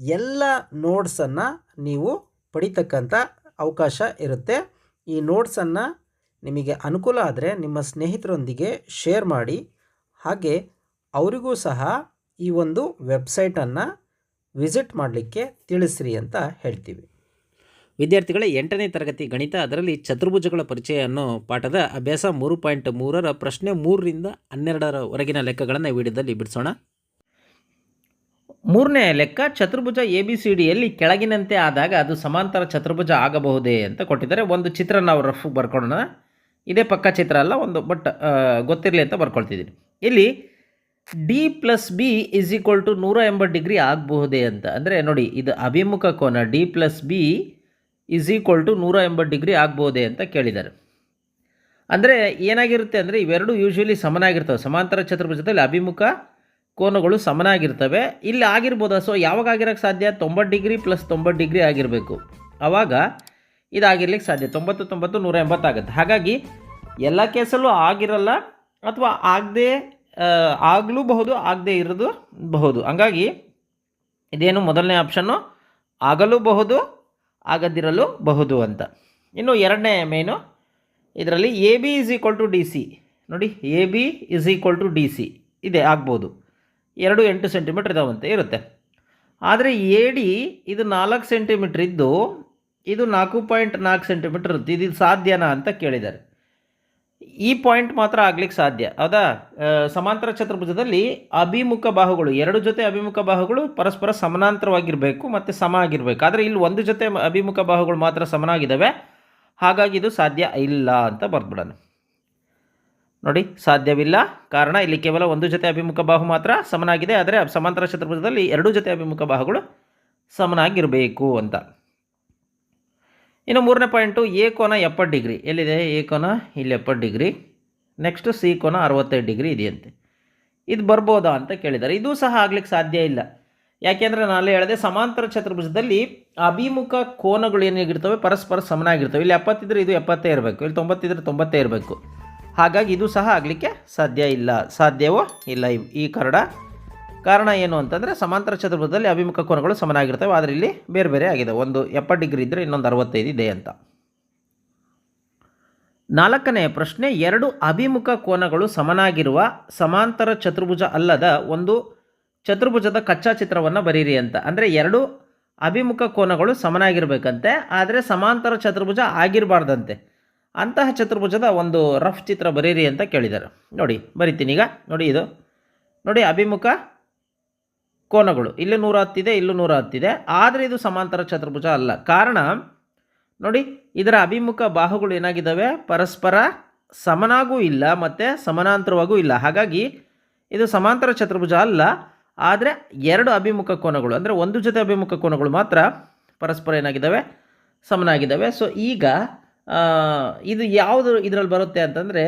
ಎಲ್ಲ ನೋಟ್ಸನ್ನು ನೀವು ಪಡಿತಕ್ಕಂಥ ಅವಕಾಶ ಇರುತ್ತೆ. ಈ ನೋಟ್ಸನ್ನು ನಿಮಗೆ ಅನುಕೂಲ ಆದರೆ ನಿಮ್ಮ ಸ್ನೇಹಿತರೊಂದಿಗೆ ಶೇರ್ ಮಾಡಿ. ಹಾಗೆ ಅವರಿಗೂ ಸಹ ಈ ಒಂದು ವೆಬ್ಸೈಟನ್ನು ವಿಸಿಟ್ ಮಾಡಲಿಕ್ಕೆ ತಿಳಿಸ್ರಿ ಅಂತ ಹೇಳ್ತೀವಿ. ವಿದ್ಯಾರ್ಥಿಗಳೇ, ಎಂಟನೇ ತರಗತಿ ಗಣಿತ, ಅದರಲ್ಲಿ ಚತುರ್ಭುಜಗಳ ಪರಿಚಯ ಅನ್ನೋ ಪಾಠದ ಅಭ್ಯಾಸ ಮೂರು ಪಾಯಿಂಟ್ ಮೂರರ ಪ್ರಶ್ನೆ ಮೂರರಿಂದ ಹನ್ನೆರಡರವರೆಗಿನ ಲೆಕ್ಕಗಳನ್ನು ವಿಡಿಯೋದಲ್ಲಿ ಬಿಡಿಸೋಣ. ಮೂರನೇ ಲೆಕ್ಕ, ಚತುರ್ಭುಜ ಎ ಬಿ ಸಿ ಡಿಯಲ್ಲಿ ಕೆಳಗಿನಂತೆ ಆದಾಗ ಅದು ಸಮಾಂತರ ಚತುರ್ಭುಜ ಆಗಬಹುದೇ ಅಂತ ಕೊಟ್ಟಿದ್ದಾರೆ. ಒಂದು ಚಿತ್ರ ನಾವು ರಫ್ ಬರ್ಕೊಳ್ಳೋಣ ಇದೇ ಪಕ್ಕ ಚಿತ್ರ ಅಲ್ಲ, ಒಂದು, ಬಟ್ ಗೊತ್ತಿರಲಿ ಅಂತ ಬರ್ಕೊಳ್ತಿದ್ದೀನಿ. ಇಲ್ಲಿ D plus B is equal to ನೂರ ಎಂಬತ್ತು ಡಿಗ್ರಿ ಆಗಬಹುದೇ ಅಂತ. ಅಂದರೆ ನೋಡಿ, ಇದು ಅಭಿಮುಖ ಕೋನ, D plus B is equal to ನೂರ ಎಂಬತ್ತು ಡಿಗ್ರಿ ಆಗಬಹುದೇ ಅಂತ ಕೇಳಿದ್ದಾರೆ. ಅಂದರೆ ಏನಾಗಿರುತ್ತೆ ಅಂದರೆ ಇವೆರಡು ಯೂಶ್ವಲಿ ಸಮನಾಗಿರ್ತವೆ. ಸಮಾಂತರ ಚತುರ್ಭುಜದಲ್ಲಿ ಅಭಿಮುಖ ಕೋನಗಳು ಸಮನಾಗಿರ್ತವೆ. ಇಲ್ಲಿ ಆಗಿರ್ಬೋದಾ? ಸೊ ಯಾವಾಗ ಆಗಿರೋಕ್ಕೆ ಸಾಧ್ಯ? ತೊಂಬತ್ತು ಡಿಗ್ರಿ ಪ್ಲಸ್ ತೊಂಬತ್ತು ಡಿಗ್ರಿ ಆಗಿರಬೇಕು. ಆವಾಗ ಇದಾಗಿರ್ಲಿಕ್ಕೆ ಸಾಧ್ಯ. ತೊಂಬತ್ತು ತೊಂಬತ್ತು, ನೂರ ಎಂಬತ್ತಾಗುತ್ತೆ ಹಾಗಾಗಿ ಎಲ್ಲ ಕೇಸಲ್ಲೂ ಆಗಿರಲ್ಲ ಅಥವಾ ಆಗದೆ ಆಗಲೂಬಹುದು, ಆಗದೆ ಇರೋದು ಬಹುದು. ಹಂಗಾಗಿ ಇದೇನು ಮೊದಲನೇ ಆಪ್ಷನ್ನು ಆಗಲೂಬಹುದು, ಆಗದಿರಲು ಬಹುದು ಅಂತ. ಇನ್ನು ಎರಡನೇ ಮೇನು ಇದರಲ್ಲಿ A B is equal to D C ನೋಡಿ A B is equal to D C ಇದೆ, ಆಗ್ಬೋದು. ಎರಡು ಎಂಟು ಸೆಂಟಿಮೀಟ್ರ್ ಇದಾವಂತೆ, ಇರುತ್ತೆ. ಆದರೆ ಏಡಿ ಇದು ನಾಲ್ಕು ಸೆಂಟಿಮೀಟ್ರ್ ಇದ್ದು, ಇದು ನಾಲ್ಕು ಪಾಯಿಂಟ್ ನಾಲ್ಕು ಸೆಂಟಿಮೀಟ್ರ್ ಇರುತ್ತೆ. ಇದು ಸಾಧ್ಯನಾ ಅಂತ ಕೇಳಿದ್ದಾರೆ. ಈ ಪಾಯಿಂಟ್ ಮಾತ್ರ ಆಗ್ಲಿಕ್ಕೆ ಸಾಧ್ಯ. ಹೌದಾ? ಸಮಾಂತರ ಚತುರ್ಭುಜದಲ್ಲಿ ಅಭಿಮುಖ ಬಾಹುಗಳು, ಎರಡು ಜೊತೆ ಅಭಿಮುಖ ಬಾಹುಗಳು ಪರಸ್ಪರ ಸಮಾನಾಂತರವಾಗಿರಬೇಕು ಮತ್ತು ಸಮ ಆಗಿರಬೇಕು. ಆದರೆ ಇಲ್ಲಿ ಒಂದು ಜೊತೆ ಅಭಿಮುಖ ಬಾಹುಗಳು ಮಾತ್ರ ಸಮನಾಗಿದ್ದಾವೆ. ಹಾಗಾಗಿ ಇದು ಸಾಧ್ಯ ಇಲ್ಲ ಅಂತ ಬರ್ದ್ಬಿಡೋಣ. ನೋಡಿ, ಸಾಧ್ಯವಿಲ್ಲ. ಕಾರಣ, ಇಲ್ಲಿ ಕೇವಲ ಒಂದು ಜೊತೆ ಅಭಿಮುಖ ಬಾಹು ಮಾತ್ರ ಸಮನಾಗಿದೆ, ಆದರೆ ಸಮಾಂತರ ಚತುರ್ಭುಜದಲ್ಲಿ ಎರಡೂ ಜೊತೆ ಅಭಿಮುಖ ಬಾಹುಗಳು ಸಮನಾಗಿರಬೇಕು ಅಂತ. ಇನ್ನು ಮೂರನೇ ಪಾಯಿಂಟು ಎ ಕೋನ ಎಪ್ಪತ್ತು ಡಿಗ್ರಿ. ಎಲ್ಲಿದೆ ಎ ಕೋನ? ಇಲ್ಲಿ ಎಪ್ಪತ್ತು ಡಿಗ್ರಿ. ನೆಕ್ಸ್ಟ್ ಸಿ ಕೋನ ಅರವತ್ತೈದು ಡಿಗ್ರಿ ಇದೆಯಂತೆ. ಇದು ಬರ್ಬೋದಾ ಅಂತ ಕೇಳಿದ್ದಾರೆ. ಇದು ಸಹ ಆಗ್ಲಿಕ್ಕೆ ಸಾಧ್ಯ ಇಲ್ಲ. ಯಾಕೆಂದರೆ ನಾನು ಹೇಳಿದೆ, ಸಮಾಂತರ ಚತುರ್ಭುಜದಲ್ಲಿ ಅಭಿಮುಖ ಕೋನಗಳು ಏನಾಗಿರ್ತವೆ ಪರಸ್ಪರ ಸಮನಾಗಿರ್ತವೆ. ಇಲ್ಲಿ ಎಪ್ಪತ್ತಿದ್ರೆ ಇದು ಎಪ್ಪತ್ತೇ ಇರಬೇಕು. ಇಲ್ಲಿ ತೊಂಬತ್ತಿದ್ರೆ ತೊಂಬತ್ತೇ ಇರಬೇಕು. ಹಾಗಾಗಿ ಇದು ಸಹ ಆಗಲಿಕ್ಕೆ ಸಾಧ್ಯ ಇಲ್ಲ, ಸಾಧ್ಯವೋ ಇಲ್ಲ? ಈ ಕರಡ ಕಾರಣ ಏನು ಅಂತಂದರೆ ಸಮಾಂತರ ಚತುರ್ಭುಜದಲ್ಲಿ ಅಭಿಮುಖ ಕೋನಗಳು ಸಮನಾಗಿರ್ತವೆ, ಆದರೆ ಇಲ್ಲಿ ಬೇರೆ ಬೇರೆ ಆಗಿದೆ. ಒಂದು ಎಪ್ಪತ್ತು ಡಿಗ್ರಿ ಇದ್ದರೆ ಇನ್ನೊಂದು ಅರವತ್ತೈದು ಇದೆ ಅಂತ. ನಾಲ್ಕನೇ ಪ್ರಶ್ನೆ, ಎರಡು ಅಭಿಮುಖ ಕೋನಗಳು ಸಮನಾಗಿರುವ ಸಮಾಂತರ ಚತುರ್ಭುಜ ಅಲ್ಲದ ಒಂದು ಚತುರ್ಭುಜದ ಕಚ್ಚಾ ಚಿತ್ರವನ್ನು ಬರೀರಿ ಅಂತ. ಅಂದರೆ ಎರಡು ಅಭಿಮುಖ ಕೋನಗಳು ಸಮನಾಗಿರಬೇಕಂತೆ, ಆದರೆ ಸಮಾಂತರ ಚತುರ್ಭುಜ ಆಗಿರಬಾರ್ದಂತೆ. ಅಂತಹ ಚತುರ್ಭುಜದ ಒಂದು ರಫ್ ಚಿತ್ರ ಬರೀರಿ ಅಂತ ಕೇಳಿದ್ದಾರೆ. ನೋಡಿ, ಬರಿತೀನಿ ಈಗ. ನೋಡಿ ಇದು. ನೋಡಿ, ಅಭಿಮುಖ ಕೋನಗಳು. ಇಲ್ಲಿ ನೂರ ಹತ್ತಿದೆ, ಇಲ್ಲೂ ನೂರ ಹತ್ತಿದೆ. ಆದರೆ ಇದು ಸಮಾಂತರ ಚತುರ್ಭುಜ ಅಲ್ಲ. ಕಾರಣ, ನೋಡಿ, ಇದರ ಅಭಿಮುಖ ಬಾಹುಗಳು ಏನಾಗಿದ್ದಾವೆ? ಪರಸ್ಪರ ಸಮನಾಗೂ ಇಲ್ಲ, ಮತ್ತು ಸಮಾನಾಂತರವಾಗೂ ಇಲ್ಲ. ಹಾಗಾಗಿ, ಇದು ಸಮಾಂತರ ಚತುರ್ಭುಜ ಅಲ್ಲ. ಆದರೆ, ಎರಡು ಅಭಿಮುಖ ಕೋನಗಳು, ಅಂದರೆ ಒಂದು ಜೊತೆ ಅಭಿಮುಖ ಕೋನಗಳು ಮಾತ್ರ ಪರಸ್ಪರ ಏನಾಗಿದ್ದಾವೆ? ಸಮನಾಗಿದ್ದಾವೆ. ಸೊ ಈಗ ಇದು ಯಾವುದು ಇದರಲ್ಲಿ ಬರುತ್ತೆ ಅಂತಂದರೆ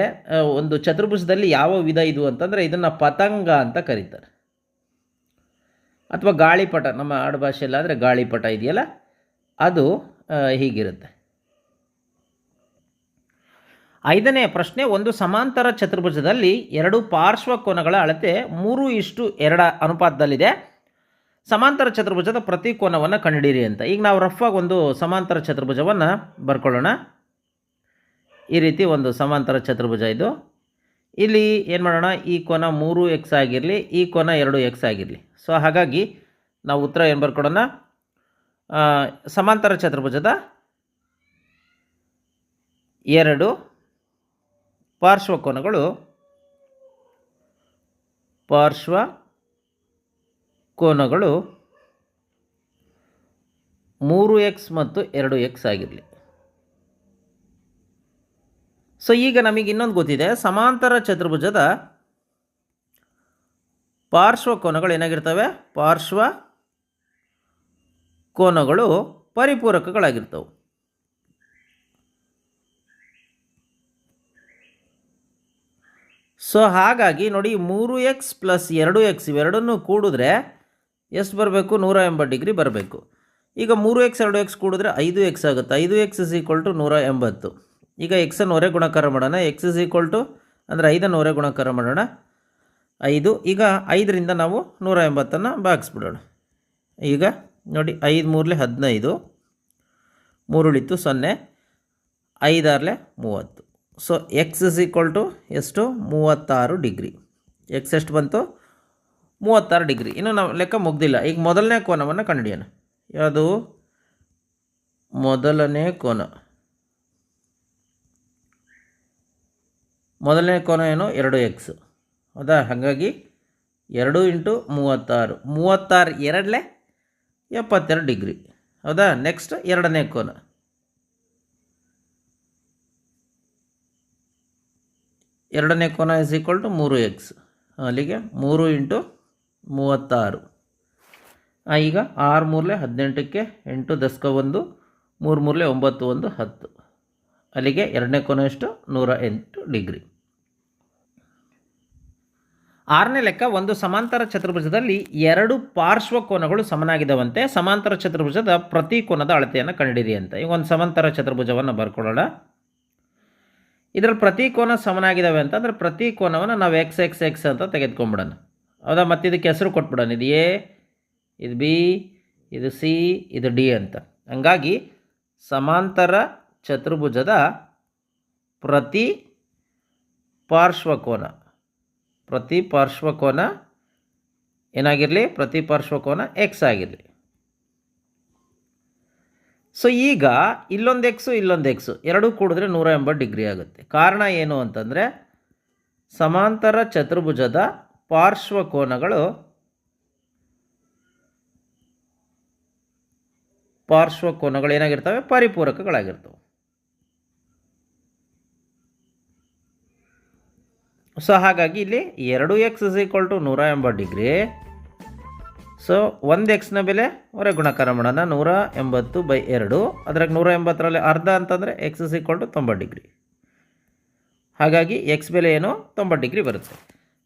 ಒಂದು ಚತುರ್ಭುಜದಲ್ಲಿ ಯಾವ ವಿಧ ಇದು ಅಂತಂದರೆ, ಇದನ್ನು ಪತಂಗ ಅಂತ ಕರೀತಾರೆ. ಅಥವಾ ಗಾಳಿಪಟ, ನಮ್ಮ ಆದರೆ ಗಾಳಿಪಟ ಇದೆಯಲ್ಲ, ಅದು ಹೀಗಿರುತ್ತೆ. ಐದನೇ ಪ್ರಶ್ನೆ, ಒಂದು ಸಮಾಂತರ ಚತುರ್ಭುಜದಲ್ಲಿ ಎರಡು ಪಾರ್ಶ್ವ ಕೋನಗಳ ಅಳತೆ ಮೂರು ಇಷ್ಟು ಎರಡ ಅನುಪಾತದಲ್ಲಿದೆ. ಸಮಾಂತರ ಚತುರ್ಭುಜದ ಪ್ರತಿ ಕೋನವನ್ನು ಕಂಡುಹಿಡಿಯಿರಿ ಅಂತ. ಈಗ ನಾವು ರಫ್ ಆಗಿ ಒಂದು ಸಮಾಂತರ ಚತುರ್ಭುಜವನ್ನು ಬರ್ಕೊಳ್ಳೋಣ. ಈ ರೀತಿ ಒಂದು ಸಮಾಂತರ ಚತುರ್ಭುಜ ಇದು. ಇಲ್ಲಿ ಏನು ಮಾಡೋಣ? ಈ ಕೋನ ಮೂರು ಎಕ್ಸ್ ಆಗಿರಲಿ, ಈ ಕೋನ ಎರಡು ಎಕ್ಸ್ ಆಗಿರಲಿ. ಸೊ ಹಾಗಾಗಿ ನಾವು ಉತ್ತರ ಏನು ಬರ್ಕೊಡೋಣ? ಸಮಾಂತರ ಚತುರ್ಭುಜದ ಎರಡು ಪಾರ್ಶ್ವ ಕೋನಗಳು ಪಾರ್ಶ್ವ ಕೋನಗಳು ಮೂರು ಎಕ್ಸ್ ಮತ್ತು ಎರಡು ಎಕ್ಸ್ ಆಗಿರಲಿ. ಸೊ ಈಗ ನಮಗೆ ಇನ್ನೊಂದು ಗೊತ್ತಿದೆ. ಸಮಾಂತರ ಚತುರ್ಭುಜದ ಪಾರ್ಶ್ವ ಕೋನಗಳು ಏನಾಗಿರ್ತವೆ? ಪಾರ್ಶ್ವ ಕೋನಗಳು ಪರಿಪೂರಕಗಳಾಗಿರ್ತವೆ. ಸೊ ಹಾಗಾಗಿ ನೋಡಿ ಮೂರು ಎಕ್ಸ್ ಪ್ಲಸ್ ಎರಡು ಎಕ್ಸ್ ಇವೆರಡನ್ನು ಕೂಡಿದ್ರೆ ಎಷ್ಟು ಬರಬೇಕು? ನೂರ ಎಂಬತ್ತು ಡಿಗ್ರಿ ಬರಬೇಕು. ಈಗ ಮೂರು ಎಕ್ಸ್ ಎರಡು ಎಕ್ಸ್ ಕೂಡಿದ್ರೆ ಐದು ಎಕ್ಸ್ ಆಗುತ್ತೆ. ಐದು ಎಕ್ಸ್ ಇಸ್ ಈಕ್ವಲ್ ಟು ನೂರ ಎಂಬತ್ತು. ಈಗ ಎಕ್ಸನ್ನು ಹೊರೆ ಗುಣಕಾರ ಮಾಡೋಣ. ಎಕ್ಸ್ ಇಸ್ ಈಕ್ವಲ್ ಟು ಅಂದರೆ ಐದನ್ನು ಹೊರೆ ಗುಣಕಾರ ಮಾಡೋಣ. ಐದು, ಈಗ ಐದರಿಂದ ನಾವು ನೂರ ಎಂಬತ್ತನ್ನು ಭಾಗಿಸ್ಬಿಡೋಣ. ಈಗ ನೋಡಿ, ಐದು ಮೂರಲೆ ಹದಿನೈದು ಮೂರುಳಿತು ಸೊನ್ನೆ, ಐದಾರಲೆ ಮೂವತ್ತು. So X is equal to ಎಷ್ಟು? ಮೂವತ್ತಾರು ಡಿಗ್ರಿ. ಎಕ್ಸ್ ಎಷ್ಟು ಬಂತು? ಮೂವತ್ತಾರು ಡಿಗ್ರಿ. ಇನ್ನು ನಾವು ಲೆಕ್ಕ ಮುಗ್ದಿಲ್ಲ. ಈಗ ಮೊದಲನೇ ಕೋನವನ್ನು ಕಂಡುಹಿಡಿಯೋಣ. ಯಾವುದು? ಮೊದಲನೇ ಕೋನ. ಮೊದಲನೇ ಕೋನ ಏನು? ಎರಡು ಎಕ್ಸ್ ಹೌದಾ? ಹಾಗಾಗಿ ಎರಡು ಇಂಟು ಮೂವತ್ತಾರು. ಮೂವತ್ತಾರು ಎರಡಲೇ ಎಪ್ಪತ್ತೆರಡು ಡಿಗ್ರಿ. ಹೌದಾ? ನೆಕ್ಸ್ಟ್ ಎರಡನೇ ಕೋನ. ಎರಡನೇ ಕೋನ ಇಸ್ ಈಕ್ವಲ್ ಟು ಮೂರು ಎಕ್ಸ್ ಅಲ್ಲಿಗೆ ಮೂರು ಇಂಟು ಮೂವತ್ತಾರು. ಈಗ ಆರು ಮೂರಲೆ ಹದಿನೆಂಟಕ್ಕೆ ಎಂಟು ದಶಕ ಒಂದು, ಮೂರು ಮೂರಲೆ ಒಂಬತ್ತು ಒಂದು ಹತ್ತು. ಅಲ್ಲಿಗೆ ಎರಡನೇ ಕೋನ ಎಷ್ಟು? ನೂರ ಎಂಟು ಡಿಗ್ರಿ. ಆರನೇ ಲೆಕ್ಕ ಒಂದು ಸಮಾಂತರ ಚತುರ್ಭುಜದಲ್ಲಿ ಎರಡು ಪಾರ್ಶ್ವ ಕೋನಗಳು ಸಮನಾಗಿದ್ದಾವಂತೆ ಸಮಾಂತರ ಚತುರ್ಭುಜದ ಪ್ರತಿ ಕೋನದ ಅಳತೆಯನ್ನು ಕಂಡಿರಿ ಅಂತ. ಈಗ ಒಂದು ಸಮಾಂತರ ಚತುರ್ಭುಜವನ್ನು ಬರ್ಕೊಳ್ಳೋಣ. ಇದರಲ್ಲಿ ಪ್ರತಿ ಕೋನ ಸಮನಾಗಿದ್ದಾವೆ ಅಂತಂದರೆ ಪ್ರತಿ ಕೋನವನ್ನು ನಾವು ಎಕ್ಸ್ ಎಕ್ಸ್ ಎಕ್ಸ್ ಅಂತ ತೆಗೆದುಕೊಂಬಿಡೋಣ. ಹೌದಾ? ಮತ್ತು ಇದಕ್ಕೆ ಹೆಸರು ಕೊಟ್ಬಿಡೋಣ. ಇದು ಎ ಇದು ಬಿ ಇದು ಸಿ ಇದು ಡಿ ಅಂತ. ಹಂಗಾಗಿ ಸಮಾಂತರ ಚತುರ್ಭುಜದ ಪ್ರತಿ ಪಾರ್ಶ್ವಕೋನ ಪ್ರತಿ ಪಾರ್ಶ್ವಕೋನ ಏನಾಗಿರಲಿ? ಪ್ರತಿ ಪಾರ್ಶ್ವಕೋನ ಎಕ್ಸ್ ಆಗಿರಲಿ. ಸೊ ಈಗ ಇಲ್ಲೊಂದು ಎಕ್ಸು ಇಲ್ಲೊಂದು ಎಕ್ಸು ಎರಡೂ ಕೂಡಿದ್ರೆ ನೂರ ಎಂಬತ್ತು ಡಿಗ್ರಿ ಆಗುತ್ತೆ. ಕಾರಣ ಏನು ಅಂತಂದರೆ, ಸಮಾಂತರ ಚತುರ್ಭುಜದ ಪಾರ್ಶ್ವಕೋನಗಳು ಪಾರ್ಶ್ವಕೋನಗಳು ಏನಾಗಿರ್ತವೆ ಪರಿಪೂರಕಗಳಾಗಿರ್ತವೆ. ಸೊ ಹಾಗಾಗಿ ಇಲ್ಲಿ ಎರಡು ಎಕ್ಸ್ ಇಸ್ ಈಕ್ವಲ್ ಟು ನೂರ ಎಂಬತ್ತು ಡಿಗ್ರಿ ಸೊ ಒಂದು ಎಕ್ಸ್ನ ಬೆಲೆ ಹೊರಗೆ ಗುಣಕಾರ ಮಾಡೋಣ. ನೂರ ಎಂಬತ್ತು ಬೈ ಎರಡು. ಅದ್ರಾಗ ನೂರ ಎಂಬತ್ತರಲ್ಲಿ ಅರ್ಧ ಅಂತಂದರೆ ಎಕ್ಸ್ ಇಸ್ ಈಕ್ವಲ್ ಟು ತೊಂಬತ್ತು ಡಿಗ್ರಿ ಹಾಗಾಗಿ ಎಕ್ಸ್ ಬೆಲೆ ಏನು? ತೊಂಬತ್ತು ಡಿಗ್ರಿ ಬರುತ್ತೆ.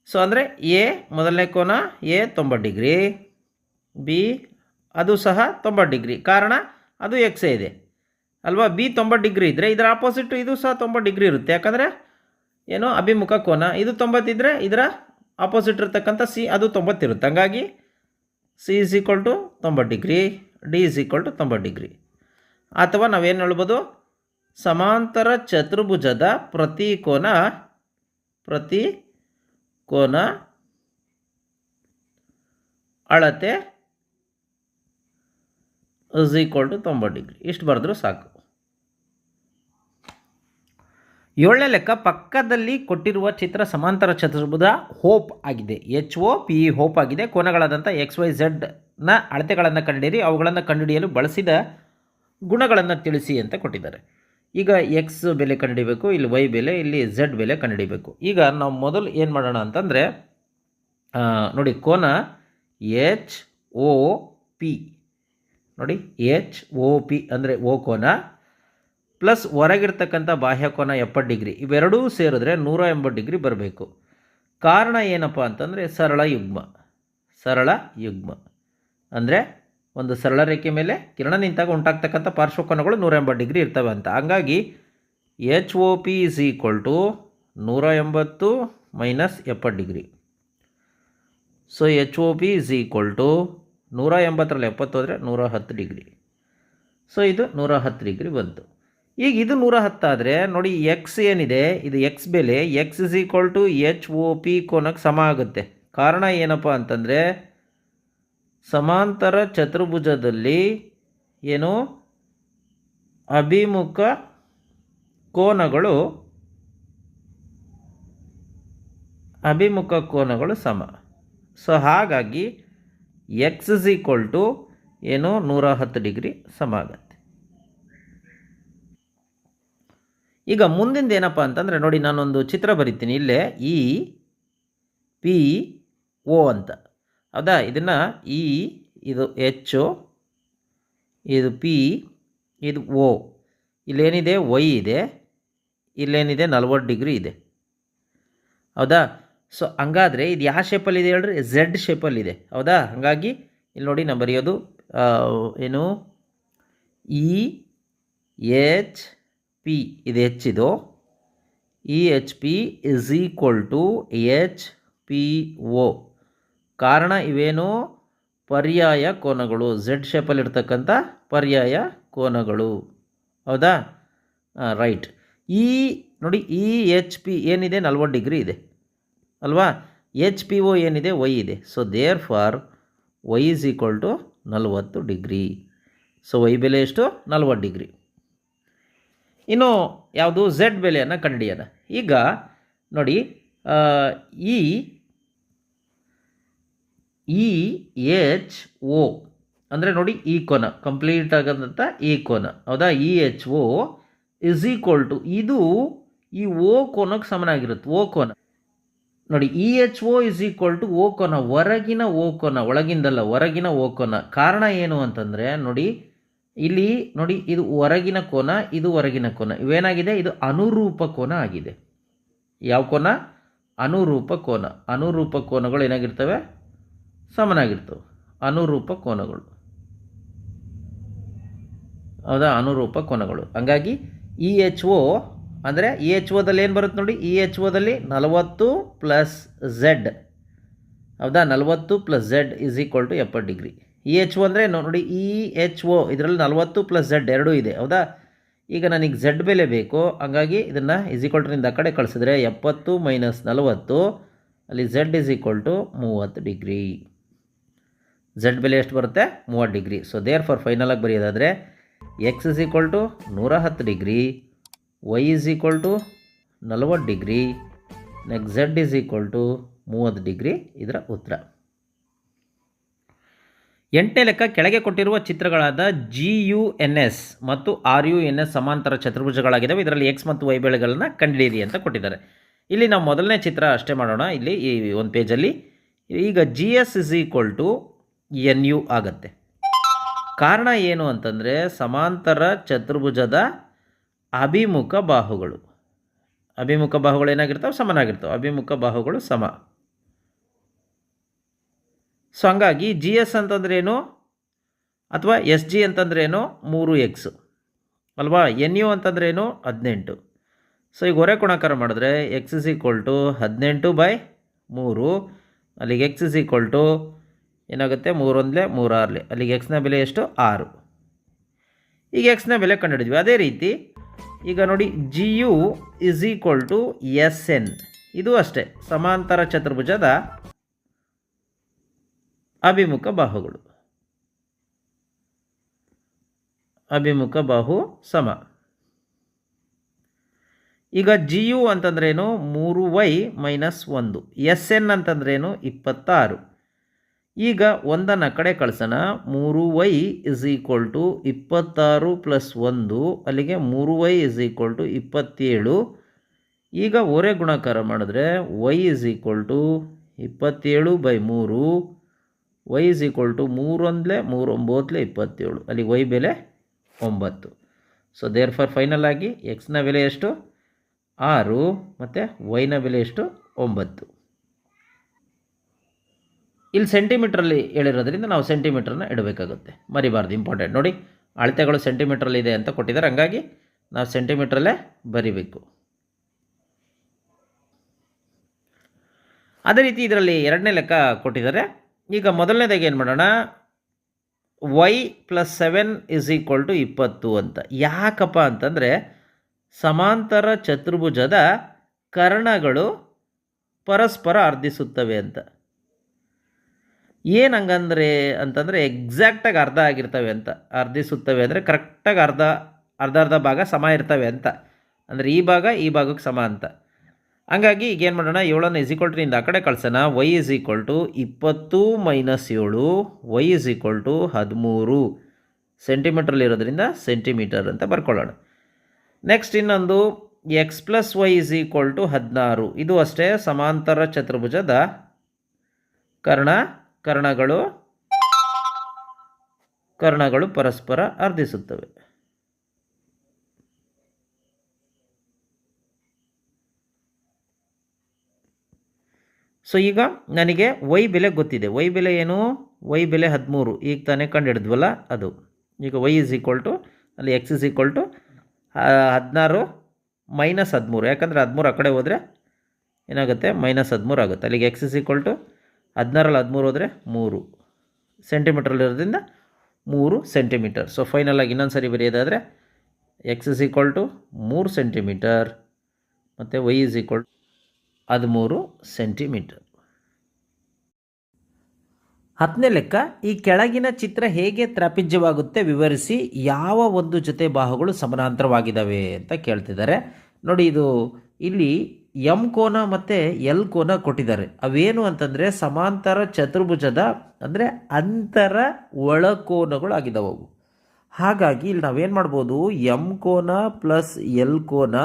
ಸೊ ಅಂದರೆ ಎ ಮೊದಲನೇ ಕೋನ ಎ ತೊಂಬತ್ತು ಡಿಗ್ರಿ ಬಿ ಅದು ಸಹ ತೊಂಬತ್ತು ಡಿಗ್ರಿ ಕಾರಣ ಅದು ಎಕ್ಸೇ ಇದೆ. ಅಲ್ವಾ? ಬಿ ತೊಂಬತ್ತು ಡಿಗ್ರಿ ಇದ್ದರೆ ಇದರ ಆಪೋಸಿಟ್ ಇದು ಸಹ ತೊಂಬತ್ತು ಡಿಗ್ರಿ ಇರುತ್ತೆ. ಯಾಕಂದರೆ ಏನು ಅಭಿಮುಖ ಕೋನ. ಇದು ತೊಂಬತ್ತಿದ್ರೆ ಇದರ ಆಪೋಸಿಟ್ ಇರ್ತಕ್ಕಂಥ ಸಿ ಅದು ತೊಂಬತ್ತಿರುತ್ತೆ. ಹಂಗಾಗಿ ಸಿ ಇಸ್ ಈಕ್ವಲ್ ಟು ತೊಂಬತ್ತು degree D is equal to ತೊಂಬತ್ತು ಡಿಗ್ರಿ. ಅಥವಾ ನಾವೇನು ಹೇಳ್ಬೋದು? ಸಮಾಂತರ ಚತುರ್ಭುಜದ ಪ್ರತಿ ಕೋನ ಪ್ರತಿ ಕೋನ ಅಳತೆ ಇಸ್ ಈಕ್ವಲ್ ಟು ತೊಂಬತ್ತು ಡಿಗ್ರಿ. ಇಷ್ಟು ಬರೆದ್ರೂ ಸಾಕು. ಏಳನೇ ಲೆಕ್ಕ ಪಕ್ಕದಲ್ಲಿ ಕೊಟ್ಟಿರುವ ಚಿತ್ರ ಸಮಾಂತರ ಚತುರ್ಭುಜ ಹೋಪ್ ಆಗಿದೆ. H O P E HOPE ಆಗಿದೆ. ಕೋನಗಳಾದಂಥ ಎಕ್ಸ್ ವೈ ಝಡ್ನ ಅಳತೆಗಳನ್ನು ಕಂಡುಹಿಡಿಯಿರಿ ಅವುಗಳನ್ನು ಕಂಡುಹಿಡಿಯಲು ಬಳಸಿದ ಗುಣಗಳನ್ನು ತಿಳಿಸಿ ಅಂತ ಕೊಟ್ಟಿದ್ದಾರೆ. ಈಗ ಎಕ್ಸ್ ಬೆಲೆ ಕಂಡುಹಿಡಿಯಬೇಕು ಇಲ್ಲಿ ವೈ ಬೆಲೆ, ಇಲ್ಲಿ ಝಡ್ ಬೆಲೆ ಕಂಡುಹಿಡಿಯಬೇಕು ಈಗ ನಾವು ಮೊದಲು ಏನು ಮಾಡೋಣ ಅಂತಂದರೆ ನೋಡಿ ಕೋನ ಎಚ್ ಒ ಪಿ ನೋಡಿ ಎಚ್ ಒ ಪಿ ಅಂದರೆ ಓ ಕೋನ ಪ್ಲಸ್ ಹೊರಗಿರ್ತಕ್ಕಂಥ ಬಾಹ್ಯಕೋನ ಎಪ್ಪತ್ತು ಡಿಗ್ರಿ, ಇವೆರಡೂ ಸೇರಿದ್ರೆ ನೂರ ಎಂಬತ್ತು ಡಿಗ್ರಿ ಬರಬೇಕು. ಕಾರಣ ಏನಪ್ಪ ಅಂತಂದರೆ ಸರಳ ಯುಗ್ಮ ಸರಳ ಯುಗ್ಮ. ಅಂದರೆ ಒಂದು ಸರಳ ರೇಖೆ ಮೇಲೆ ಕಿರಣ ನಿಂತಾಗ ಉಂಟಾಗ್ತಕ್ಕಂಥ ಪಾರ್ಶ್ವಕೋನಗಳು ನೂರ ಎಂಬತ್ತು ಡಿಗ್ರಿ ಇರ್ತವೆ ಅಂತ. ಹಂಗಾಗಿ H O P is equal to ನೂರ ಎಂಬತ್ತು ಮೈನಸ್ ಎಪ್ಪತ್ತು degree. So H O P is equal to ನೂರ ಎಂಬತ್ತರಲ್ಲಿ ಎಪ್ಪತ್ತು ಹೋದರೆ ನೂರ ಹತ್ತು ಡಿಗ್ರಿ. ಸೊ ಇದು ನೂರ ಹತ್ತು ಡಿಗ್ರಿ ಬಂತು. ಈಗ ಇದು ನೂರ ಹತ್ತಾದರೆ ನೋಡಿ ಎಕ್ಸ್ ಏನಿದೆ, ಇದು ಎಕ್ಸ್ ಬೆಲೆ X is equal to H O P ಕೋನಕ್ಕೆ ಸಮ ಆಗುತ್ತೆ. ಕಾರಣ ಏನಪ್ಪ ಅಂತಂದರೆ ಸಮಾಂತರ ಚತುರ್ಭುಜದಲ್ಲಿ ಏನು ಅಭಿಮುಖ ಕೋನಗಳು ಅಭಿಮುಖ ಕೋನಗಳು ಸಮ. ಸೊ ಹಾಗಾಗಿ ಎಕ್ಸ್ ಇಸ್ ಈಕ್ವಲ್ ಟು ಏನು ನೂರ ಹತ್ತು ಡಿಗ್ರಿ ಸಮ ಆಗತ್ತೆ. ಈಗ ಮುಂದಿಂದ ಏನಪ್ಪ ಅಂತಂದರೆ ನೋಡಿ ನಾನೊಂದು ಚಿತ್ರ ಬರಿತೀನಿ. ಇಲ್ಲೇ ಇ ಪಿ, ಓ ಅಂತ. ಹೌದಾ? ಇದನ್ನು ಇ ಇದು ಹೆಚ್ಚು ಇದು ಪಿ, ಇದು ಓ. ಇಲ್ಲೇನಿದೆ? ವೈ ಇದೆ. ಇಲ್ಲೇನಿದೆ? ನಲ್ವತ್ತು ಡಿಗ್ರಿ ಇದೆ. ಹೌದಾ? ಸೊ, ಹಂಗಾದರೆ ಇದು ಯಾವ ಶೇಪಲ್ಲಿದೆ ಹೇಳ್ರಿ? ಝೆಡ್ ಶೇಪಲ್ಲಿದೆ ಹೌದಾ? ಹಾಗಾಗಿ ಇಲ್ಲಿ ನೋಡಿ ನಾನು ಬರೆಯೋದು ಏನು? ಇ ಎಚ್ ಪಿ ಇದು ಹೆಚ್ಚಿದು E H P is equal to H P O ಕಾರಣ ಇವೇನು? ಪರ್ಯಾಯ ಕೋನಗಳು. ಝೆಡ್ ಶೇಪಲ್ಲಿರ್ತಕ್ಕಂಥ ಪರ್ಯಾಯ ಕೋನಗಳು. ಹೌದಾ? ರೈಟ್ ಈ, ನೋಡಿ ಇ ಎಚ್ ಪಿ ಏನಿದೆ? ನಲ್ವತ್ತು ಡಿಗ್ರಿ ಇದೆ. ಅಲ್ವಾ? ಎಚ್ ಪಿ ಒ ಏನಿದೆ? ವೈ ಇದೆ. So therefore Y is equal to ನಲವತ್ತು ಡಿಗ್ರಿ. ಸೊ ವೈ ಬೆಲೆ ಎಷ್ಟು? ನಲ್ವತ್ತು ಡಿಗ್ರಿ. ಇನ್ನು ಯಾವುದು ಝೆಡ್ ಬೆಲೆಯನ್ನು ಕಂಡುಹಿಡಿಯೋಣ ಈಗ ನೋಡಿ ಈ ಇ ಎಚ್ ಒ ಅಂದರೆ ನೋಡಿ ಈ ಕೋನ ಕಂಪ್ಲೀಟ್ ಆಗದಂಥ ಈ ಕೋನ. ಹೌದಾ? E H O is equal to ಇದು ಈ ಓ ಕೋನಕ್ಕೆ ಸಮನಾಗಿರುತ್ತೆ ಓ ಕೋನ. ನೋಡಿ E H O is equal to O ಕೋನ, ಹೊರಗಿನ ಓ ಕೋನ, ಒಳಗಿಂದಲ್ಲ, ಹೊರಗಿನ ಓ ಕೋನ. ಕಾರಣ ಏನು ಅಂತಂದರೆ, ನೋಡಿ ಇಲ್ಲಿ ನೋಡಿ, ಇದು ಹೊರಗಿನ ಕೋನ, ಇದು ಹೊರಗಿನ ಕೋನ. ಇವೇನಾಗಿದೆ? ಇದು ಅನುರೂಪ ಕೋನ ಆಗಿದೆ. ಯಾವ ಕೋನ? ಅನುರೂಪ ಕೋನ. ಅನುರೂಪ ಕೋನಗಳು ಏನಾಗಿರ್ತವೆ? ಸಮನಾಗಿರ್ತವೆ. ಅನುರೂಪ ಕೋನಗಳು. ಹೌದಾ? ಅನುರೂಪ ಕೋನಗಳು. ಹಂಗಾಗಿ ಇ ಎಚ್ ಒ ಅಂದರೆ ಇ ಎಚ್ ಒದಲ್ಲಿ ಏನು ಬರುತ್ತೆ ನೋಡಿ? ಇ ಎಚ್ ಒದಲ್ಲಿ ನಲವತ್ತು ಪ್ಲಸ್ ಝೆಡ್ ಹೌದಾ? ನಲವತ್ತು plus Z is equal to ಎಪ್ಪತ್ತು ಡಿಗ್ರಿ ಇ ಎಚ್ ಒ ಅಂದರೆ ನೋಡಿ ಇ ಎಚ್ ಒ ಇದರಲ್ಲಿ ನಲವತ್ತು ಪ್ಲಸ್ ಝಡ್ ಎರಡೂ ಇದೆ, ಹೌದಾ? ಈಗ ನನಗೆ ಝಡ್ ಬೆಲೆ ಬೇಕು, ಹಾಗಾಗಿ ಇದನ್ನು ಇಸ್ ಈಕ್ವಲ್ ಟುನಿಂದ ಆ ಕಡೆ ಕಳಿಸಿದ್ರೆ ಎಪ್ಪತ್ತು ಮೈನಸ್ ನಲವತ್ತು, ಅಲ್ಲಿ ಝಡ್ ಇಸ್ ಈಕ್ವಲ್ ಟು ಮೂವತ್ತು ಡಿಗ್ರಿ ಝಡ್ ಬೆಲೆ ಎಷ್ಟು ಬರುತ್ತೆ? ಮೂವತ್ತು ಡಿಗ್ರಿ ಸೊ ದೇರ್ ಫಾರ್ ಫೈನಲಾಗಿ ಬರೆಯೋದಾದರೆ ಎಕ್ಸ್ ಇಸ್ ಈಕ್ವಲ್ ಟು ನೂರ ಹತ್ತು degree Y is equal to ನಲವತ್ತು degree next Z is equal to ಮೂವತ್ತು ಡಿಗ್ರಿ ಇದರ ಉತ್ತರ. ಎಂಟನೇ ಲೆಕ್ಕ ಕೆಳಗೆ ಕೊಟ್ಟಿರುವ ಚಿತ್ರಗಳಾದ ಜಿ ಯು ಎನ್ ಎಸ್ ಮತ್ತು ಆರ್ ಯು ಎನ್ ಎಸ್ ಸಮಾಂತರ ಚತುರ್ಭುಜಗಳಾಗಿದ್ದಾವೆ. ಇದರಲ್ಲಿ ಎಕ್ಸ್ ಮತ್ತು ವೈ ಬೆಳೆಗಳನ್ನು ಕಂಡುಹಿಡಿಯಿರಿ ಅಂತ ಕೊಟ್ಟಿದ್ದಾರೆ. ಇಲ್ಲಿ ನಾವು ಮೊದಲನೇ ಚಿತ್ರ ಅಷ್ಟೇ ಮಾಡೋಣ. ಇಲ್ಲಿ ಈ ಒಂದು ಪೇಜಲ್ಲಿ. ಈಗ G S is equal to N U ಆಗುತ್ತೆ. ಕಾರಣ ಏನು ಅಂತಂದರೆ ಸಮಾಂತರ ಚತುರ್ಭುಜದ ಅಭಿಮುಖ ಬಾಹುಗಳು. ಅಭಿಮುಖ ಬಾಹುಗಳು ಏನಾಗಿರ್ತಾವೆ? ಸಮನಾಗಿರ್ತಾವೆ. ಅಭಿಮುಖ ಬಾಹುಗಳು ಸಮ. ಸೊ ಹಂಗಾಗಿ ಜಿ ಎಸ್ ಅಂತಂದ್ರೇನು? ಅಥವಾ ಎಸ್ ಜಿ ಅಂತಂದ್ರೇನು? ಮೂರು ಎಕ್ಸ್ ಅಲ್ವಾ? ಎನ್ ಯು ಅಂತಂದ್ರೇನು? ಹದಿನೆಂಟು. ಸೊ ಈಗ ಹೊರೆ ಗುಣಾಕಾರ ಮಾಡಿದ್ರೆ ಎಕ್ಸ್ ಇಸ್ ಈಕ್ವಲ್ ಟು ಹದಿನೆಂಟು ಬೈ ಮೂರು. ಅಲ್ಲಿಗೆ ಎಕ್ಸ್ ಇಸ್ ಈಕ್ವಲ್ ಟು ಏನಾಗುತ್ತೆ? ಮೂರೊಂದಲೇ ಮೂರಾರಲೆ ಅಲ್ಲಿಗೆ ಎಕ್ಸ್ನ ಬೆಲೆ ಎಷ್ಟು? ಆರು. ಈಗ ಎಕ್ಸ್ನ ಬೆಲೆ ಕಂಡುಹಿಡಿದ್ವಿ. ಅದೇ ರೀತಿ ಈಗ ನೋಡಿ G U is equal to S N ಇದು ಅಷ್ಟೇ. ಸಮಾಂತರ ಚತುರ್ಭುಜದ ಅಭಿಮುಖ ಬಾಹುಗಳು. ಅಭಿಮುಖ ಬಾಹು ಸಮ. ಈಗ ಜಿ ಯು ಅಂತಂದ್ರೇನು? ಮೂರು ವೈ ಮೈನಸ್ ಒಂದು. ಎಸ್ ಎನ್ ಅಂತಂದ್ರೇನು? ಇಪ್ಪತ್ತಾರು. ಈಗ ಒಂದನ್ನು ಕಡೆ ಕಳಿಸೋಣ. ಮೂರು ವೈ ಇಸ್ ಈಕ್ವಲ್ ಟು ಇಪ್ಪತ್ತಾರು ಪ್ಲಸ್ ಒಂದು. ಅಲ್ಲಿಗೆ ಮೂರು ವೈ ಇಸ್ ಈಕ್ವಲ್ ಟು ಇಪ್ಪತ್ತೇಳು. ಈಗ ಒರೆ ಗುಣಾಕಾರ ಮಾಡಿದ್ರೆ ವೈ ಇಸ್ ಈಕ್ವಲ್ ಟು ಇಪ್ಪತ್ತೇಳು ಬೈ ಮೂರು. ವೈ ಇಸ್ ಈಕ್ವಲ್ ಟು ಮೂರೊಂದಲೇ ಮೂರೊಂಬತ್ತಲೇ ಇಪ್ಪತ್ತೇಳು. ಅಲ್ಲಿ ವೈ ಬೆಲೆ ಒಂಬತ್ತು. ಸೊ ದೇರ್ ಫಾರ್ ಫೈನಲ್ ಆಗಿ ಎಕ್ಸ್ನ ಬೆಲೆ ಎಷ್ಟು? ಆರು. ಮತ್ತು ವೈನ ಬೆಲೆ ಎಷ್ಟು? ಒಂಬತ್ತು. ಇಲ್ಲಿ ಸೆಂಟಿಮೀಟ್ರಲ್ಲಿ ಹೇಳಿರೋದ್ರಿಂದ ನಾವು ಸೆಂಟಿಮೀಟ್ರನ್ನ ಇಡಬೇಕಾಗುತ್ತೆ. ಮರಿಬಾರ್ದು ಇಂಪಾರ್ಟೆಂಟ್ ನೋಡಿ, ಅಳತೆಗಳು ಸೆಂಟಿಮೀಟ್ರಲ್ಲಿ ಇದೆ ಅಂತ ಕೊಟ್ಟಿದ್ದಾರೆ. ಹಂಗಾಗಿ ನಾವು ಸೆಂಟಿಮೀಟ್ರಲ್ಲೇ ಬರಿಬೇಕು. ಅದೇ ರೀತಿ ಇದರಲ್ಲಿ ಎರಡನೇ ಲೆಕ್ಕ ಕೊಟ್ಟಿದ್ದಾರೆ. ಈಗ ಮೊದಲನೇದಾಗಿ ಏನು ಮಾಡೋಣ? Y plus seven is equal to ಇಪ್ಪತ್ತು ಅಂತ. ಯಾಕಪ್ಪ ಅಂತಂದರೆ ಸಮಾಂತರ ಚತುರ್ಭುಜದ ಕರ್ಣಗಳು ಪರಸ್ಪರ ಅರ್ಧಿಸುತ್ತವೆ ಅಂತ. ಏನು ಹಂಗಂದ್ರೆ ಅಂತಂದರೆ ಎಕ್ಸಾಕ್ಟಾಗಿ ಅರ್ಧ ಆಗಿರ್ತವೆ ಅಂತ. ಅರ್ಧಿಸುತ್ತವೆ ಅಂದರೆ ಕರೆಕ್ಟಾಗಿ ಅರ್ಧ ಅರ್ಧ ಅರ್ಧ ಭಾಗ ಸಮ ಇರ್ತವೆ ಅಂತ. ಅಂದರೆ ಈ ಭಾಗ, ಈ ಭಾಗಕ್ಕೆ ಸಮ ಅಂತ. ಹಂಗಾಗಿ ಈಗ ಏನು ಮಾಡೋಣ, ಏಳನ್ನು ಇಸ್ ಈಕ್ವಲ್ ಟುನಿಂದ ಆ ಕಡೆ ಕಳ್ಸೋಣ. ವೈ ಇಸ್ ಈಕ್ವಲ್ ಟು ಇಪ್ಪತ್ತು ಮೈನಸ್ ಏಳು ವೈ ಇಸ್ ಈಕ್ವಲ್ ಟು ಹದಿಮೂರು. ಸೆಂಟಿಮೀಟ್ರಲ್ಲಿರೋದ್ರಿಂದ ಸೆಂಟಿಮೀಟರ್ ಅಂತ ಬರ್ಕೊಳ್ಳೋಣ. ನೆಕ್ಸ್ಟ್ ಇನ್ನೊಂದು X plus Y is equal to ಹದಿನಾರು. ಇದು ಅಷ್ಟೇ ಸಮಾಂತರ ಚತುರ್ಭುಜದ ಕರ್ಣ, ಕರ್ಣಗಳು ಕರ್ಣಗಳು ಪರಸ್ಪರ ಅರ್ಧಿಸುತ್ತವೆ. ಸೊ ಈಗ ನನಗೆ ವೈ ಬೆಲೆ ಗೊತ್ತಿದೆ. ವೈ ಬೆಲೆ ಏನು? ವೈ ಬೆಲೆ ಹದಿಮೂರು. ಈಗ ತಾನೇ ಕಂಡು ಹಿಡಿದ್ವಲ್ಲ ಅದು. ಈಗ ವೈ ಇಸ್ ಈಕ್ವಲ್ ಟು ಅಲ್ಲಿ ಎಕ್ಸ್ ಇಸ್ ಈಕ್ವಲ್ ಟು ಹದಿನಾರು ಮೈನಸ್ ಹದಿಮೂರು. ಯಾಕಂದರೆ ಹದಿಮೂರು ಆ ಕಡೆ ಹೋದರೆ ಏನಾಗುತ್ತೆ? ಮೈನಸ್ ಹದಿಮೂರು ಆಗುತ್ತೆ. ಅಲ್ಲಿಗೆ ಎಕ್ಸ್ ಇಸ್ ಈಕ್ವಲ್ ಟು ಹದಿನಾರಲ್ಲಿ ಹದಿಮೂರು ಹೋದರೆ ಮೂರು. ಸೆಂಟಿಮೀಟ್ರಲ್ಲಿರೋದ್ರಿಂದ ಮೂರು ಸೆಂಟಿಮೀಟರ್ ಸೊ ಫೈನಲ್ ಆಗಿ ಇನ್ನೊಂದು ಸರಿ ಬರೆಯೋದಾದರೆ ಎಕ್ಸ್ ಇಸ್ ಈಕ್ವಲ್ ಟು ಮೂರು ಸೆಂಟಿಮೀಟರ್ ಮತ್ತು ವೈ ಇಸ್ ಈಕ್ವಲ್ ಹದಿಮೂರು ಸೆಂಟಿಮೀಟರ್. ಹತ್ತನೇ ಲೆಕ್ಕ, ಈ ಕೆಳಗಿನ ಚಿತ್ರ ಹೇಗೆ ತ್ರಾಪಿಜ್ಯವಾಗುತ್ತೆ ವಿವರಿಸಿ ಯಾವ ಒಂದು ಜೊತೆ ಬಾಹುಗಳು ಸಮಾನಾಂತರವಾಗಿದ್ದಾವೆ ಅಂತ ಕೇಳ್ತಿದ್ದಾರೆ. ನೋಡಿ, ಇದು ಇಲ್ಲಿ ಎಂ ಕೋನ ಮತ್ತು ಎಲ್ ಕೋನ ಕೊಟ್ಟಿದ್ದಾರೆ. ಅವೇನು ಅಂತಂದರೆ ಸಮಾಂತರ ಚತುರ್ಭುಜದ, ಅಂದರೆ ಅಂತರ ಒಳಕೋನಗಳು ಆಗಿದ್ದಾವೆ ಅವು ಹಾಗಾಗಿ ಇಲ್ಲಿ ನಾವೇನು ಮಾಡ್ಬೋದು? ಎಂ ಕೋನ ಪ್ಲಸ್ ಎಲ್ ಕೋನ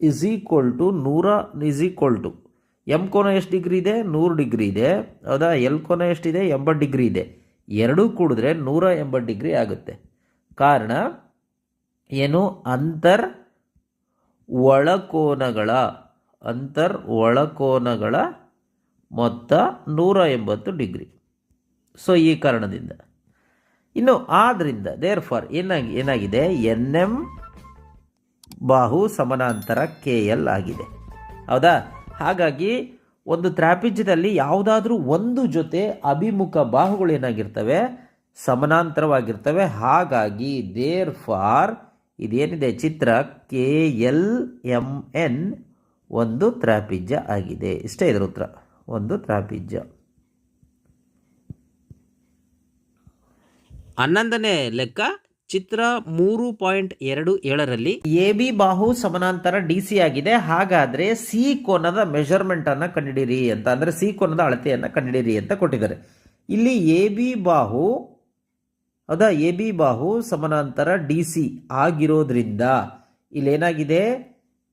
ಇಸ್ ಈಕ್ವಲ್ ಟು ನೂರ ಇಸ್ ಈಕ್ವಲ್ ಟು ಎಂ ಕೋನ ಎಷ್ಟು ಡಿಗ್ರಿ ಇದೆ? ನೂರು ಡಿಗ್ರಿ ಇದೆ. ಹೌದಾ? ಎಲ್ ಕೋನ ಎಷ್ಟಿದೆ ಎಂಬತ್ತು ಡಿಗ್ರಿ ಇದೆ. ಎರಡೂ ಕೂಡಿದ್ರೆ ನೂರ ಎಂಬತ್ತು ಡಿಗ್ರಿ ಆಗುತ್ತೆ. ಕಾರಣ ಏನು? ಅಂತರ್ ಒಳಕೋನಗಳ ಅಂತರ್ ಒಳಕೋನಗಳ ಮೊತ್ತ ನೂರ ಎಂಬತ್ತು ಡಿಗ್ರಿ ಸೊ ಈ ಕಾರಣದಿಂದ. ಇನ್ನು ಆದ್ದರಿಂದ ದೇರ್ ಫಾರ್ ಏನಾಗಿ ಏನಾಗಿದೆ? ಎನ್ ಎಂ ಬಾಹು ಸಮಾನಾಂತರ ಕೆ ಎಲ್ ಆಗಿದೆ. ಹೌದಾ? ಹಾಗಾಗಿ ಒಂದು ತ್ರಾಪಿಜ್ಯದಲ್ಲಿ ಯಾವುದಾದ್ರೂ ಒಂದು ಜೊತೆ ಅಭಿಮುಖ ಬಾಹುಗಳು ಏನಾಗಿರ್ತವೆ? ಸಮಾನಾಂತರವಾಗಿರ್ತವೆ. ಹಾಗಾಗಿ ದೇರ್ ಫಾರ್ ಇದೇನಿದೆ? ಚಿತ್ರ ಕೆ ಎಲ್ ಎಂ ಎನ್ ಒಂದು ತ್ರಾಪಿಜ್ಯ ಆಗಿದೆ. ಇಷ್ಟೇ ಇದರ ಉತ್ತರ. ಒಂದು ತ್ರಾಪಿಜ್ಯ. ಹನ್ನೊಂದನೇ ಲೆಕ್ಕ? ಚಿತ್ರ ಮೂರು ಪಾಯಿಂಟ್ ಎರಡು ಏಳರಲ್ಲಿ ಎ ಬಿ ಬಾಹು ಸಮಾನಾಂತರ ಡಿ ಸಿ ಆಗಿದೆ. ಹಾಗಾದ್ರೆ ಸಿ ಕೋನದ ಮೆಜರ್ಮೆಂಟ್ ಅನ್ನ ಕಂಡಿಡಿರಿ ಅಂತ, ಅಂದ್ರೆ ಸಿ ಕೋನದ ಅಳತೆಯನ್ನ ಕಂಡಿಡಿರಿ ಅಂತ ಕೊಟ್ಟಿದ್ದಾರೆ. ಇಲ್ಲಿ ಎ ಬಿ ಬಾಹು, ಅದ ಎ ಬಿ ಬಾಹು ಸಮಾನಾಂತರ ಡಿ ಸಿ ಆಗಿರೋದ್ರಿಂದ ಇಲ್ಲಿ ಏನಾಗಿದೆ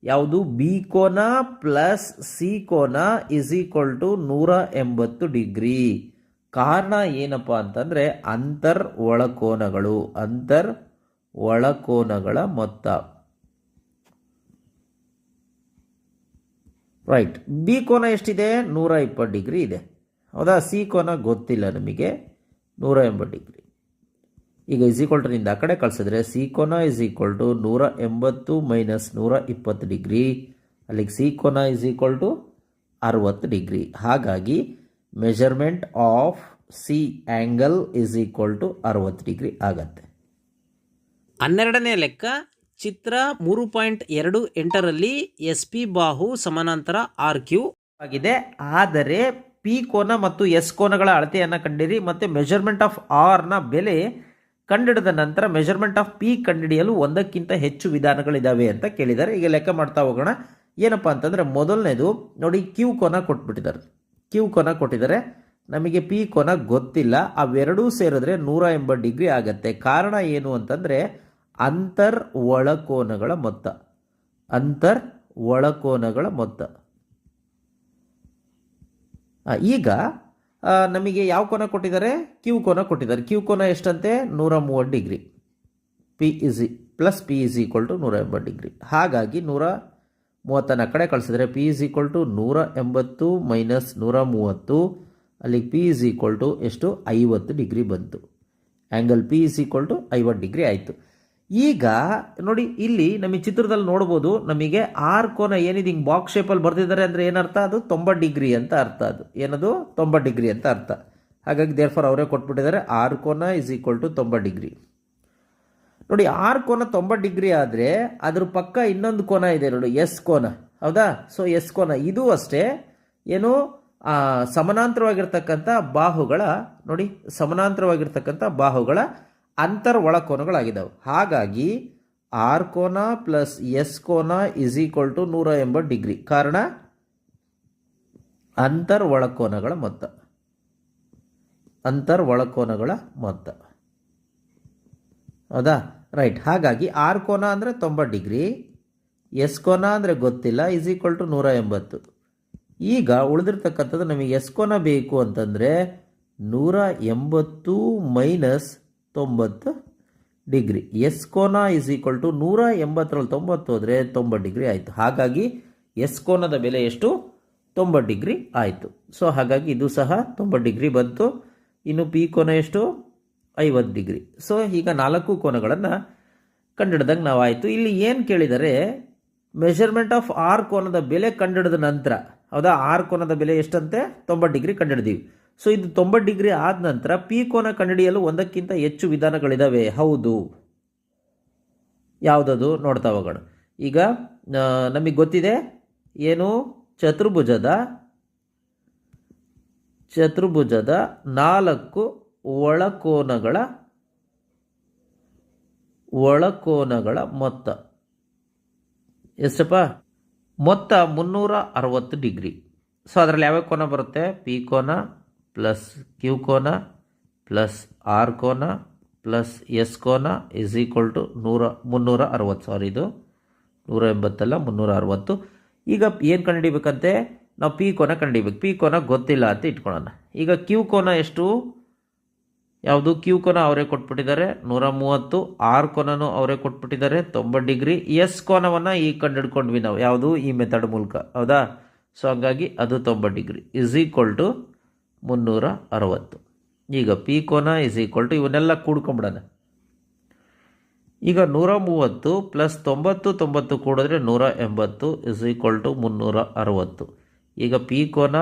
ಯಾವುದು? ಬಿ ಕೋನ ಪ್ಲಸ್ ಸಿ ಕೋನ ಇಸ್ ಈಕ್ವಲ್ ಟು ನೂರ ಎಂಬತ್ತು ಡಿಗ್ರಿ. ಕಾರಣ ಏನಪ್ಪ ಅಂತಂದರೆ ಅಂತರ್ ಒಳಕೋನಗಳು, ಅಂತರ್ ಒಳಕೋನಗಳ ಮೊತ್ತ. ರೈಟ್ ಬಿ ಕೋನ ಎಷ್ಟಿದೆ? ನೂರ ಇಪ್ಪತ್ತು ಡಿಗ್ರಿ ಇದೆ. ಹೌದಾ? ಸಿ ಕೋನ ಗೊತ್ತಿಲ್ಲ ನಮಗೆ. ನೂರ ಎಂಬತ್ತು ಡಿಗ್ರಿ. ಈಗ ಇಸ್ ಈಕ್ವಲ್ ಟು ನಿಂದ ಆ ಕಡೆ ಕಳಿಸಿದ್ರೆ ಸಿ ಕೋನ ಇಸ್ ಈಕ್ವಲ್ ಟು ನೂರ ಎಂಬತ್ತು ಮೈನಸ್ ನೂರ ಇಪ್ಪತ್ತು ಡಿಗ್ರಿ. ಅಲ್ಲಿಗೆ ಸಿ ಕೋನ ಇಸ್ ಈಕ್ವಲ್ ಟು ಅರವತ್ತು ಡಿಗ್ರಿ. ಹಾಗಾಗಿ measurement of C angle is equal to ಅರವತ್ತು ಡಿಗ್ರಿ ಆಗತ್ತೆ. ಹನ್ನೆರಡನೇ ಲೆಕ್ಕ ಚಿತ್ರ ಮೂರು ಪಾಯಿಂಟ್ ಎರಡು ಎಂಟರಲ್ಲಿ ಎಸ್ ಪಿ ಬಾಹು ಸಮಾನಾಂತರ ಆರ್ ಕ್ಯೂ ಆಗಿದೆ. ಆದರೆ ಪಿ ಕೋನ ಮತ್ತು ಎಸ್ ಕೋನಗಳ ಅಳತೆಯನ್ನು ಕಂಡಿರಿ. ಮತ್ತು ಮೆಜರ್ಮೆಂಟ್ ಆಫ್ ಆರ್ನ ಬೆಲೆ ಕಂಡಿಡಿದ ನಂತರ ಮೆಜರ್ಮೆಂಟ್ ಆಫ್ ಪಿ ಕಂಡುಹಿಡಿಯಲು ಒಂದಕ್ಕಿಂತ ಹೆಚ್ಚು ವಿಧಾನಗಳಿದ್ದಾವೆ ಅಂತ ಕೇಳಿದ್ದಾರೆ. ಈಗ ಲೆಕ್ಕ ಮಾಡ್ತಾ ಹೋಗೋಣ. ಏನಪ್ಪ ಅಂತಂದರೆ ಮೊದಲನೇದು ನೋಡಿ ಕ್ಯೂ ಕೋನ ಕೊಟ್ಬಿಟ್ಟಿದ್ದಾರೆ. ಕ್ಯೂ ಕೋನ ಕೊಟ್ಟಿದ್ದಾರೆ. ನಮಗೆ ಪಿ ಕೋನ ಗೊತ್ತಿಲ್ಲ. ಅವೆರಡೂ ಸೇರಿದ್ರೆ ನೂರ ಎಂಬತ್ತು ಡಿಗ್ರಿ ಆಗತ್ತೆ. ಕಾರಣ ಏನು ಅಂತಂದರೆ ಅಂತರ್ ಒಳಕೋನಗಳ ಮೊತ್ತ. ಅಂತರ್ ಒಳಕೋನಗಳ ಮೊತ್ತ. ಈಗ ನಮಗೆ ಯಾವ ಕೋನ ಕೊಟ್ಟಿದ್ದಾರೆ? ಕ್ಯೂ ಕೋನ ಕೊಟ್ಟಿದ್ದಾರೆ. ಕ್ಯೂ ಕೋನ ಎಷ್ಟಂತೆ? ನೂರ ಮೂವತ್ತು degree. P is plus P is equal to ನೂರ ಎಂಬತ್ತು ಡಿಗ್ರಿ. ಹಾಗಾಗಿ ನೂರ ಮೂವತ್ತನ್ನು ಕಡೆ ಕಳಿಸಿದ್ರೆ ಪಿ ಇಸ್ ಈಕ್ವಲ್ ಟು ನೂರ ಎಂಬತ್ತು ಮೈನಸ್ ನೂರ ಮೂವತ್ತು. ಅಲ್ಲಿಗೆ ಪಿ ಇಸ್ ಈಕ್ವಲ್ ಟು ಎಷ್ಟು? ಐವತ್ತು ಡಿಗ್ರಿ ಬಂತು. Angle P is equal to ಐವತ್ತು ಡಿಗ್ರಿ ಆಯಿತು. ಈಗ ನೋಡಿ, ಇಲ್ಲಿ ನಮಗೆ ಚಿತ್ರದಲ್ಲಿ ನೋಡ್ಬೋದು, ನಮಗೆ ಆರ್ ಕೋನ ಏನಿದೆ, ಹಿಂಗೆ ಬಾಕ್ಸ್ ಶೇಪಲ್ಲಿ ಬರೆದಿದ್ದಾರೆ ಅಂದರೆ ಏನರ್ಥ ಅದು ತೊಂಬತ್ತು ಡಿಗ್ರಿ ಅಂತ ಅರ್ಥ ಅದು. ಏನದು? ತೊಂಬತ್ತು ಡಿಗ್ರಿ ಅಂತ ಅರ್ಥ. ಹಾಗಾಗಿ ದೇರ್ ಫಾರ್ ಅವರೇ ಕೊಟ್ಬಿಟ್ಟಿದ್ದಾರೆ ಆರ್ ಕೋನ ಇಸ್ ಈಕ್ವಲ್ ಟು ತೊಂಬತ್ತು ಡಿಗ್ರಿ. ನೋಡಿ, ಆರ್ ಕೋನ ತೊಂಬತ್ತು ಡಿಗ್ರಿ ಆದರೆ ಅದ್ರ ಪಕ್ಕ ಇನ್ನೊಂದು ಕೋನ ಇದೆ ನೋಡಿ, ಎಸ್ ಕೋನ. ಹೌದಾ? ಸೊ ಎಸ್ ಕೋನ. ಇದು ಅಷ್ಟೇ. ಏನು? ಸಮಾನಾಂತರವಾಗಿರ್ತಕ್ಕಂಥ ಬಾಹುಗಳ, ನೋಡಿ, ಸಮಾನಾಂತರವಾಗಿರ್ತಕ್ಕಂಥ ಬಾಹುಗಳ ಅಂತರ್ ಒಳಕೋನಗಳಾಗಿದ್ದಾವೆ. ಹಾಗಾಗಿ, ಆರ್ ಕೋನ ಪ್ಲಸ್ ಎಸ್ ಕೋನ ಇಸ್ ಈಕ್ವಲ್ ಟು ನೂರ ಎಂಬತ್ತು ಡಿಗ್ರಿ. ಕಾರಣ? ಅಂತರ್ ಒಳಕೋನಗಳ ಮೊತ್ತ. ಅಂತರ್ ಒಳಕೋನಗಳ ಮೊತ್ತ. ಹೌದಾ? ರೈಟ್ ಹಾಗಾಗಿ ಆರ್ ಕೋನ ಅಂದರೆ ತೊಂಬತ್ತು ಡಿಗ್ರಿ ಎಸ್ ಕೋನ ಅಂದರೆ ಗೊತ್ತಿಲ್ಲ ಇಸ್ ಈಕ್ವಲ್ ಟು ನೂರ ಎಂಬತ್ತು. ಈಗ ಉಳಿದಿರ್ತಕ್ಕಂಥದ್ದು ನಮಗೆ ಎಸ್ ಕೋನ ಬೇಕು ಅಂತಂದರೆ ನೂರ ಎಂಬತ್ತು ಮೈನಸ್ ತೊಂಬತ್ತು ಡಿಗ್ರಿ. ಎಸ್ ಕೋನ ಇಸ್ ಈಕ್ವಲ್ ಟು ನೂರ ಎಂಬತ್ತರಲ್ಲಿ ತೊಂಬತ್ತು ಹೋದರೆ ತೊಂಬತ್ತು ಡಿಗ್ರಿ ಆಯಿತು. ಹಾಗಾಗಿ ಎಸ್ ಕೋನದ ಬೆಲೆ ಎಷ್ಟು? ತೊಂಬತ್ತು ಡಿಗ್ರಿ ಆಯಿತು. ಸೊ ಹಾಗಾಗಿ ಇದು ಸಹ ತೊಂಬತ್ತು ಡಿಗ್ರಿ ಬಂತು. ಇನ್ನು ಪಿ ಕೋನ ಎಷ್ಟು? ಐವತ್ತು ಡಿಗ್ರಿ. ಸೊ ಈಗ ನಾಲ್ಕು ಕೋನಗಳನ್ನು ಕಂಡಿಡ್ದಂಗೆ ನಾವು ಆಯಿತು ಇಲ್ಲಿ ಏನು ಕೇಳಿದರೆ ಮೆಷರ್ಮೆಂಟ್ ಆಫ್ ಆರ್ ಕೋನದ ಬೆಲೆ ಕಂಡಿಡಿದ ನಂತರ, ಹೌದಾ? ಆರ್ ಕೋನದ ಬೆಲೆ ಎಷ್ಟಂತೆ? ತೊಂಬತ್ತು ಡಿಗ್ರಿ ಕಂಡಿಡಿದೀವಿ ಸೊ ಇದು ತೊಂಬತ್ತು ಡಿಗ್ರಿ ಆದ ನಂತರ ಪಿ ಕೋನ ಕಂಡುಹಿಡಿಯಲು ಒಂದಕ್ಕಿಂತ ಹೆಚ್ಚು ವಿಧಾನಗಳಿದ್ದಾವೆ ಹೌದು. ಯಾವುದದು? ನೋಡ್ತಾ ಹೋಗೋಣ. ಈಗ ನಮಗೆ ಗೊತ್ತಿದೆ? ಏನು? ಚತುರ್ಭುಜದ ಚತುರ್ಭುಜದ ನಾಲ್ಕು ಒಳಕೋನಗಳ ಒಳಕೋನಗಳ ಮೊತ್ತ. ಎಷ್ಟಪ್ಪ? ಮೊತ್ತ ಮುನ್ನೂರ ಅರವತ್ತು ಡಿಗ್ರಿ. ಸೊ ಅದರಲ್ಲಿ ಯಾವ ಕೋನ ಬರುತ್ತೆ? ಪಿ ಕೋನ ಪ್ಲಸ್ ಕ್ಯೂ ಕೋನ ಪ್ಲಸ್ ಆರ್ ಕೋನ ಪ್ಲಸ್ ಎಸ್ ಕೋನ ಇಸ್ ಈಕ್ವಲ್ ಟು ನೂರ ಮುನ್ನೂರ ಅರವತ್ತು ಸಾರಿ, ಇದು ನೂರ ಎಂಬತ್ತಲ್ಲ ಮುನ್ನೂರ ಅರವತ್ತು ಈಗ ಏನು ಕಂಡುಹಿಡಿಬೇಕಂತೆ? ನಾವು ಪಿ ಕೋನ ಕಂಡುಹಿಡಿಬೇಕು. ಪಿ ಕೋನ ಗೊತ್ತಿಲ್ಲ ಅಂತ ಇಟ್ಕೊಳ್ಳೋಣ. ಈಗ ಕ್ಯೂ ಕೋನ ಎಷ್ಟು? ಯಾವುದು ಕ್ಯೂ ಕೋನ ಅವರೇ ಕೊಟ್ಬಿಟ್ಟಿದ್ದಾರೆ? ನೂರ ಮೂವತ್ತು ಆರ್ ಕೋನನು ಅವರೇ ಕೊಟ್ಬಿಟ್ಟಿದ್ದಾರೆ. ತೊಂಬತ್ತು ಡಿಗ್ರಿ. ಎಸ್ ಕೋನವನ್ನು ಈಗ ಕಂಡುಹಿಡ್ಕೊಂಡ್ವಿ ನಾವು. ಯಾವುದು? ಈ ಮೆಥಡ್ ಮೂಲಕ. ಹೌದಾ? ಸೊ ಹಂಗಾಗಿ ಅದು ತೊಂಬತ್ತು ಡಿಗ್ರಿ. ಇಸ್ ಈಕ್ವಲ್ ಟು ಮುನ್ನೂರ ಅರವತ್ತು. ಈಗ ಪಿ ಕೋನ ಇಸ್ ಈಕ್ವಲ್ ಟು ಇವನ್ನೆಲ್ಲ ಕೂಡ್ಕೊಂಬಿಡೋಣ. ಈಗ ನೂರ ಮೂವತ್ತು ಪ್ಲಸ್ ತೊಂಬತ್ತು ತೊಂಬತ್ತು ಕೂಡಿದ್ರೆ ನೂರ ಎಂಬತ್ತು ಇಸ್ ಈಕ್ವಲ್ ಟು ಮುನ್ನೂರ ಅರವತ್ತು. ಈಗ ಪಿ ಕೋನ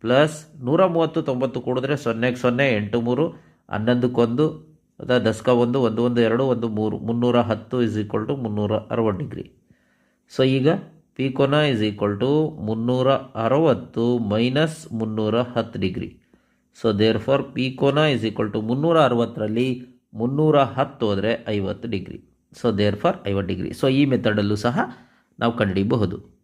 ಪ್ಲಸ್ ನೂರ ಮೂವತ್ತು ತೊಂಬತ್ತು ಕೂಡಿದ್ರೆ ಸೊನ್ನೆಗೆ ಸೊನ್ನೆ, ಎಂಟು, ಮೂರು, ಹನ್ನೊಂದಕ್ಕೊಂದು ಅಥವಾ ದಶಕ ಒಂದು ಒಂದು ಒಂದು, ಎರಡು, ಒಂದು, ಮೂರು, ಮುನ್ನೂರ ಹತ್ತು ಇಸ್ ಈಕ್ವಲ್ ಟು ಮುನ್ನೂರ ಅರವತ್ತು ಡಿಗ್ರಿ. ಸೊ ಈಗ ಪಿ ಕೋನ ಇಸ್ ಈಕ್ವಲ್ ಟು ಮುನ್ನೂರ ಅರವತ್ತು ಮೈನಸ್ ಮುನ್ನೂರ ಹತ್ತು degree. So therefore P ಕೋನ ಇಸ್ ಈಕ್ವಲ್ ಟು ಮುನ್ನೂರ ಅರವತ್ತರಲ್ಲಿ ಮುನ್ನೂರ ಹತ್ತು ಹೋದರೆ ಐವತ್ತು ಡಿಗ್ರಿ. ಸೊ ದೇರ್ ಫಾರ್ ಐವತ್ತು ಡಿಗ್ರಿ. ಸೊ ಈ ಮೆಥಡಲ್ಲೂ ಸಹ ನಾವು ಕಂಡುಹಿಡಿಯಬಹುದು